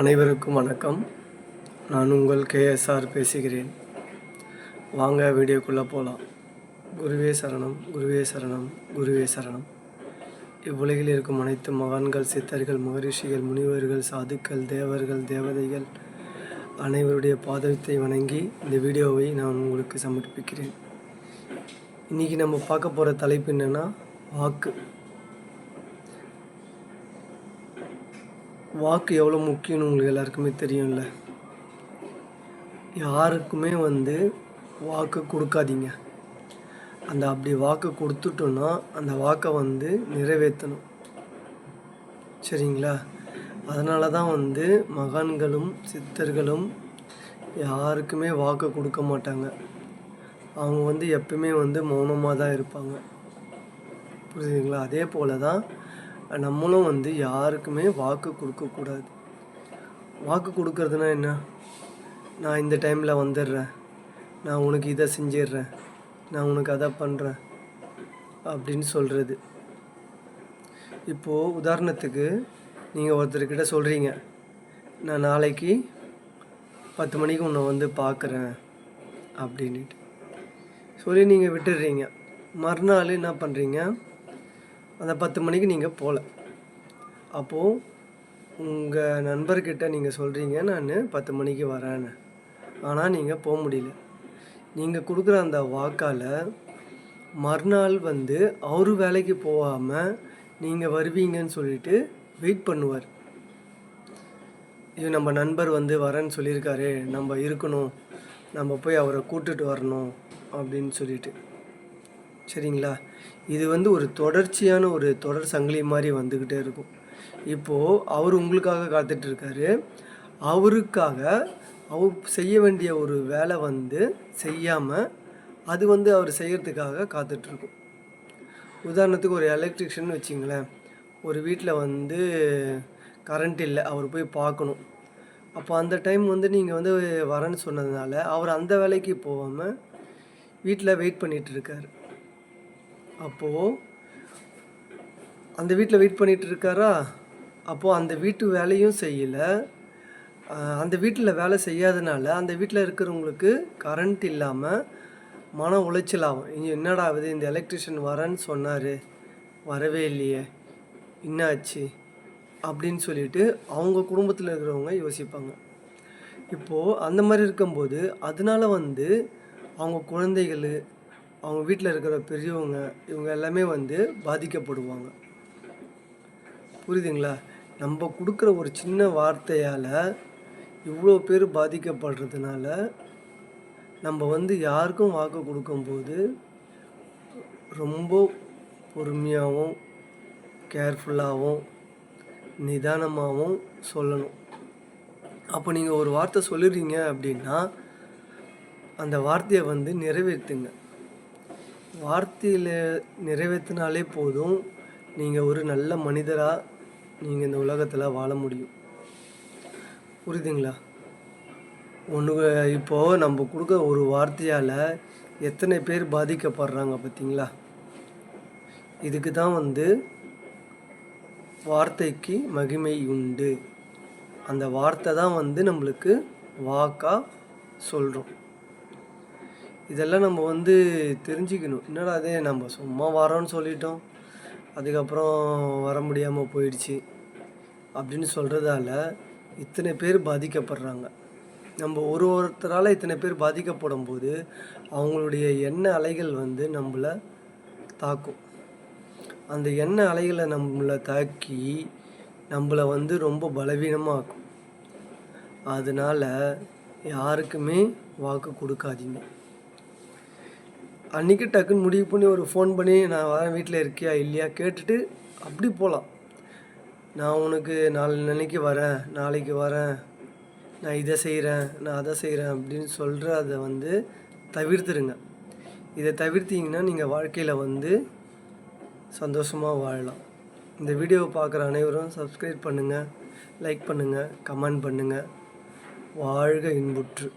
அனைவருக்கும் வணக்கம். நான் உங்கள் கேஎஸ்ஆர் பேசுகிறேன். வாங்க வீடியோக்குள்ளே போகலாம். குருவே சரணம் குருவே சரணம் குருவே சரணம். இவ்வுலகில் இருக்கும் அனைத்து மகான்கள் சித்தர்கள் மகரிஷிகள் முனிவர்கள் சாதுக்கள் தேவர்கள் தேவதைகள் அனைவருடைய பாதத்தை வணங்கி இந்த வீடியோவை நான் உங்களுக்கு சமர்ப்பிக்கிறேன். இன்றைக்கி நம்ம பார்க்க போகிற தலைப்பு என்னென்னா வாக்கு. வாக்கு எவ்வளோ முக்கியம்னு உங்களுக்கு எல்லாருக்குமே தெரியும்ல? யாருக்குமே வந்து வாக்கு கொடுக்காதீங்க. அந்த அப்படி வாக்கு கொடுத்துட்டோன்னா அந்த வாக்கை வந்து நிறைவேற்றணும். சரிங்களா? அதனால தான் வந்து மகான்களும் சித்தர்களும் யாருக்குமே வாக்கு கொடுக்க மாட்டாங்க. அவங்க வந்து எப்பவுமே வந்து மௌனமாக தான் இருப்பாங்க. புரியுதுங்களா? அதே போல் தான் நம்மளும் வந்து யாருக்குமே வாக்கு கொடுக்கக்கூடாது வாக்கு கொடுக்கறதுனா என்ன? நான் இந்த டைமில் வந்துடுறேன். நான் உனக்கு இதை செஞ்சிடுறேன். நான் உனக்கு அதை பண்ணுறேன் அப்படின்னு சொல்கிறது இப்போது உதாரணத்துக்கு நீங்கள் ஒருத்தர்கிட்ட சொல்கிறீங்க நான் நாளைக்கு பத்து மணிக்கு உன்னை வந்து பார்க்குறேன் அப்படின்ட்டு சொல்லி நீங்கள் விட்டுடுறீங்க. மறுநாள் என்ன பண்ணுறீங்க அந்த பத்து மணிக்கு நீங்கள் போகல அப்போது உங்கள் நண்பர்கிட்ட நீங்கள் சொல்கிறீங்க நான் பத்து மணிக்கு வரேன்னு. ஆனால் நீங்கள் போக முடியல. நீங்கள் கொடுக்குற அந்த வாக்கால் மறுநாள் வந்து அவர் வேலைக்கு போகாமல் நீங்கள் வருவீங்கன்னு சொல்லிட்டு வெயிட் பண்ணுவார். இது நம்ம நண்பர் வந்து வரேன்னு சொல்லியிருக்காரு நம்ம இருக்கணும். நம்ம போய் அவரை கூட்டுட்டு வரணும் அப்படின்னு சொல்லிட்டு. சரிங்களா? இது வந்து ஒரு தொடர்ச்சியான ஒரு தொடர் சங்கிலி மாதிரி வந்துக்கிட்டே இருக்கும். இப்போது அவர் உங்களுக்காக காத்துட்ருக்காரு அவருக்காக அவர் செய்ய வேண்டிய ஒரு வேலை வந்து செய்யாமல் அது வந்து அவர் செய்கிறதுக்காக காத்துட்ருக்கும் உதாரணத்துக்கு ஒரு எலக்ட்ரிஷியன் வச்சிங்களேன். ஒரு வீட்டில் வந்து கரண்ட் இல்லை அவர் போய் பார்க்கணும் அப்போ அந்த டைம் வந்து நீங்கள் வந்து வரேன்னு சொன்னதுனால அவர் அந்த வேலைக்கு போகாமல் வீட்டில் வெயிட் பண்ணிகிட்டு இருக்கார். அப்போது அந்த வீட்டில் வெயிட் பண்ணிகிட்டு இருக்காரா அப்போது அந்த வீட்டு வேலையும் செய்யலை. அந்த வீட்டில் வேலை செய்யாதனால அந்த வீட்டில் இருக்கிறவங்களுக்கு கரண்ட் இல்லாமல் மன உளைச்சல் ஆகும். இங்கே என்னடா ஆகுது? இந்த எலக்ட்ரிஷியன் வரேன்னு சொன்னார். வரவே இல்லையே. என்னாச்சு? அப்படின்னு சொல்லிட்டு அவங்க குடும்பத்தில் இருக்கிறவங்க யோசிப்பாங்க. இப்போது அந்த மாதிரி இருக்கும்போது அதனால வந்து அவங்க குழந்தைகள் அவங்க வீட்டில் இருக்கிற பெரியவங்க இவங்க எல்லாமே வந்து பாதிக்கப்படுவாங்க. புரியுதுங்களா? நம்ம கொடுக்குற ஒரு சின்ன வார்த்தையால் இவ்வளோ பேர் பாதிக்கப்படுறதுனால நம்ம வந்து யாருக்கும் வாக்கு கொடுக்கும்போது ரொம்ப பொறுமையாகவும் கேர்ஃபுல்லாகவும் நிதானமாகவும் சொல்லணும். அப்போ நீங்கள் ஒரு வார்த்தை சொல்லிடுறீங்க அப்படின்னா அந்த வார்த்தையை வந்து நிறைவேற்றுங்க. வார்த்தையில் நிறைவேற்றினாலே போதும். நீங்கள் ஒரு நல்ல மனிதராக நீங்கள் இந்த உலகத்தில் வாழ முடியும். புரியுதுங்களா? ஒன்று இப்போது நம்ம கொடுக்க ஒரு வார்த்தையால் எத்தனை பேர் பாதிக்கப்படுறாங்க பார்த்தீங்களா இதுக்கு தான் வந்து வார்த்தைக்கு மகிமை உண்டு. அந்த வார்த்தை தான் வந்து நம்மளுக்கு வாக்காக சொல்கிறோம் இதெல்லாம் நம்ம வந்து தெரிஞ்சுக்கணும். என்னடா அதே நம்ம சும்மா வரோன்னு சொல்லிட்டோம். அதுக்கப்புறம் வர முடியாமல் போயிடுச்சு. அப்படின்னு சொல்கிறதால இத்தனை பேர் பாதிக்கப்படுறாங்க. நம்ம ஒரு ஒருத்தரால் இத்தனை பேர் பாதிக்கப்படும் போது அவங்களுடைய எண்ணெய் அலைகள் வந்து நம்மளை தாக்கும். அந்த எண்ணெய் அலைகளை நம்மளை தாக்கி நம்மளை வந்து ரொம்ப பலவீனமாக்கும். அதனால் யாருக்குமே வாக்கு கொடுக்காதீங்க. அன்றைக்கி டக்குன்னு முடிவு பண்ணி ஒரு ஃபோன் பண்ணி நான் வரேன் வீட்டில் இருக்கியா இல்லையா? கேட்டுட்டு அப்படி போகலாம் நான் உனக்கு நாலு நாளைக்கு வரேன் நாளைக்கு வரேன். நான் இதை செய்கிறேன் நான் அதை செய்கிறேன் அப்படின்னு சொல்கிற அதை வந்து தவிர்த்துருங்க. இதை தவிர்த்திங்கன்னா நீங்கள் வாழ்க்கையில் வந்து சந்தோஷமாக வாழலாம். இந்த வீடியோவை பார்க்குற அனைவரும் சப்ஸ்கிரைப் பண்ணுங்கள் லைக் பண்ணுங்கள் கமெண்ட் பண்ணுங்கள் வாழ்க இன்புற்று.